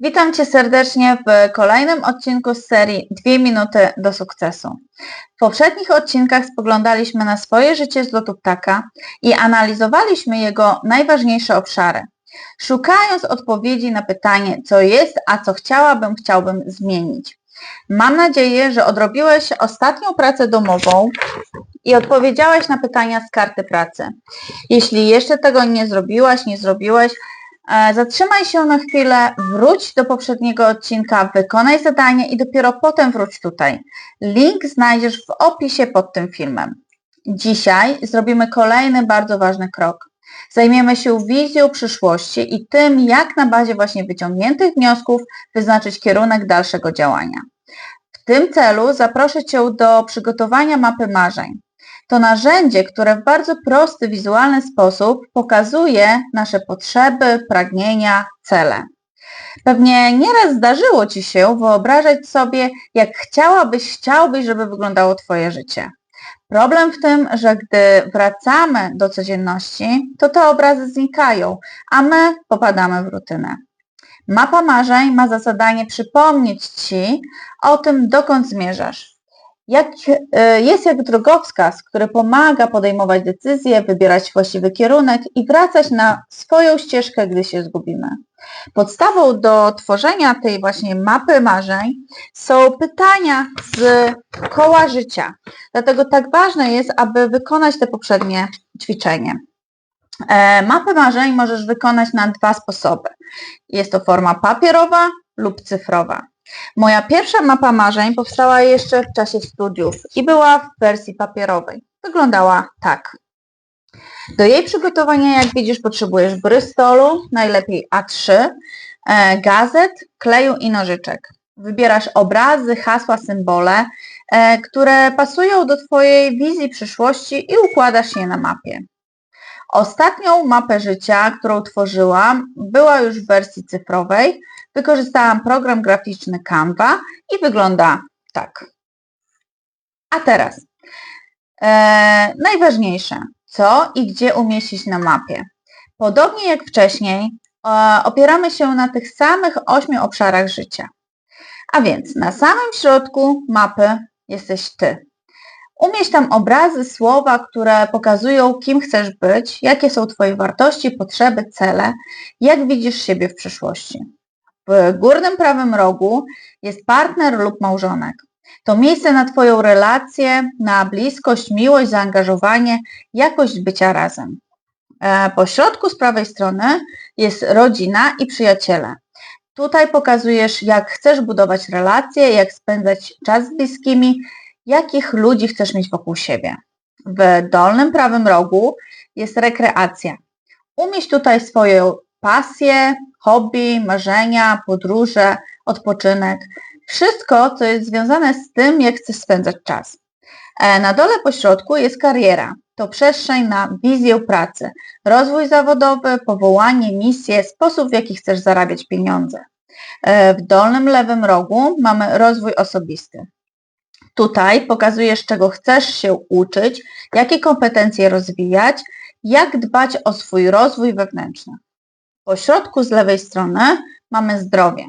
Witam Cię serdecznie w kolejnym odcinku z serii 2 minuty do sukcesu. W poprzednich odcinkach spoglądaliśmy na swoje życie z lotu ptaka i analizowaliśmy jego najważniejsze obszary, szukając odpowiedzi na pytanie, co jest, a co chciałabym, chciałbym zmienić. Mam nadzieję, że odrobiłeś ostatnią pracę domową i odpowiedziałeś na pytania z karty pracy. Jeśli jeszcze tego nie zrobiłaś, nie zrobiłeś, Zatrzymaj się na chwilę, wróć do poprzedniego odcinka, wykonaj zadanie i dopiero potem wróć tutaj. Link znajdziesz w opisie pod tym filmem. Dzisiaj zrobimy kolejny bardzo ważny krok. Zajmiemy się wizją przyszłości i tym, jak na bazie właśnie wyciągniętych wniosków wyznaczyć kierunek dalszego działania. W tym celu zaproszę Cię do przygotowania mapy marzeń. To narzędzie, które w bardzo prosty, wizualny sposób pokazuje nasze potrzeby, pragnienia, cele. Pewnie nieraz zdarzyło Ci się wyobrażać sobie, jak chciałabyś, chciałbyś, żeby wyglądało Twoje życie. Problem w tym, że gdy wracamy do codzienności, to te obrazy znikają, a my popadamy w rutynę. Mapa marzeń ma za zadanie przypomnieć Ci o tym, dokąd zmierzasz, jak, e, jest jak drogowskaz, który pomaga podejmować decyzje, wybierać właściwy kierunek i wracać na swoją ścieżkę, gdy się zgubimy. Podstawą do tworzenia tej właśnie mapy marzeń są pytania z koła życia. Dlatego tak ważne jest, aby wykonać te poprzednie ćwiczenie. E, mapę marzeń możesz wykonać na dwa sposoby. Jest to forma papierowa lub cyfrowa. Moja pierwsza mapa marzeń powstała jeszcze w czasie studiów i była w wersji papierowej. Wyglądała tak. Do jej przygotowania, jak widzisz, potrzebujesz brystolu, najlepiej A3, e, gazet, kleju i nożyczek. Wybierasz obrazy, hasła, symbole, e, które pasują do Twojej wizji przyszłości i układasz je na mapie. Ostatnią mapę życia, którą tworzyłam, była już w wersji cyfrowej, Wykorzystałam program graficzny Canva i wygląda tak. A teraz e, najważniejsze, co i gdzie umieścić na mapie. Podobnie jak wcześniej, e, opieramy się na tych samych ośmiu obszarach życia. A więc na samym środku mapy jesteś Ty. Umieść tam obrazy, słowa, które pokazują, kim chcesz być, jakie są Twoje wartości, potrzeby, cele, jak widzisz siebie w przyszłości. W górnym prawym rogu jest partner lub małżonek. To miejsce na Twoją relację, na bliskość, miłość, zaangażowanie, jakość bycia razem. E, po środku z prawej strony jest rodzina i przyjaciele. Tutaj pokazujesz, jak chcesz budować relacje, jak spędzać czas z bliskimi, jakich ludzi chcesz mieć wokół siebie. W dolnym prawym rogu jest rekreacja. Umieść tutaj swoją pasję, hobby, marzenia, podróże, odpoczynek. Wszystko, co jest związane z tym, jak chcesz spędzać czas. E, na dole po środku jest kariera. To przestrzeń na wizję pracy, rozwój zawodowy, powołanie, misję, sposób w jaki chcesz zarabiać pieniądze. E, w dolnym lewym rogu mamy rozwój osobisty. Tutaj pokazujesz, czego chcesz się uczyć, jakie kompetencje rozwijać, jak dbać o swój rozwój wewnętrzny. Po środku z lewej strony mamy zdrowie.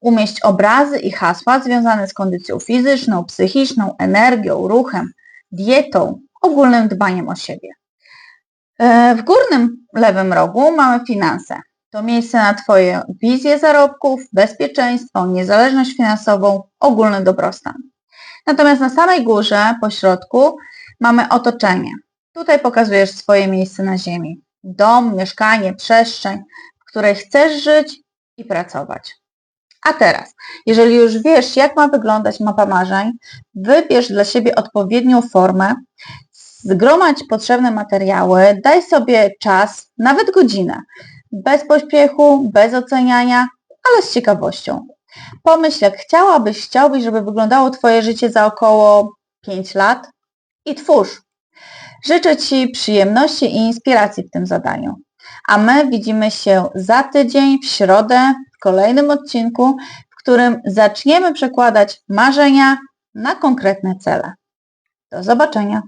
Umieść obrazy i hasła związane z kondycją fizyczną, psychiczną, energią, ruchem, dietą, ogólnym dbaniem o siebie. E, w górnym lewym rogu mamy finanse. To miejsce na Twoje wizje zarobków, bezpieczeństwo, niezależność finansową, ogólny dobrostan. Natomiast na samej górze, po środku, mamy otoczenie. Tutaj pokazujesz swoje miejsce na ziemi dom, mieszkanie, przestrzeń, w której chcesz żyć i pracować. A teraz, jeżeli już wiesz, jak ma wyglądać mapa marzeń, wybierz dla siebie odpowiednią formę, zgromadź potrzebne materiały, daj sobie czas, nawet godzinę, bez pośpiechu, bez oceniania, ale z ciekawością. Pomyśl, jak chciałabyś, chciałbyś, żeby wyglądało Twoje życie za około 5 lat i twórz. Życzę Ci przyjemności i inspiracji w tym zadaniu. A my widzimy się za tydzień, w środę, w kolejnym odcinku, w którym zaczniemy przekładać marzenia na konkretne cele. Do zobaczenia.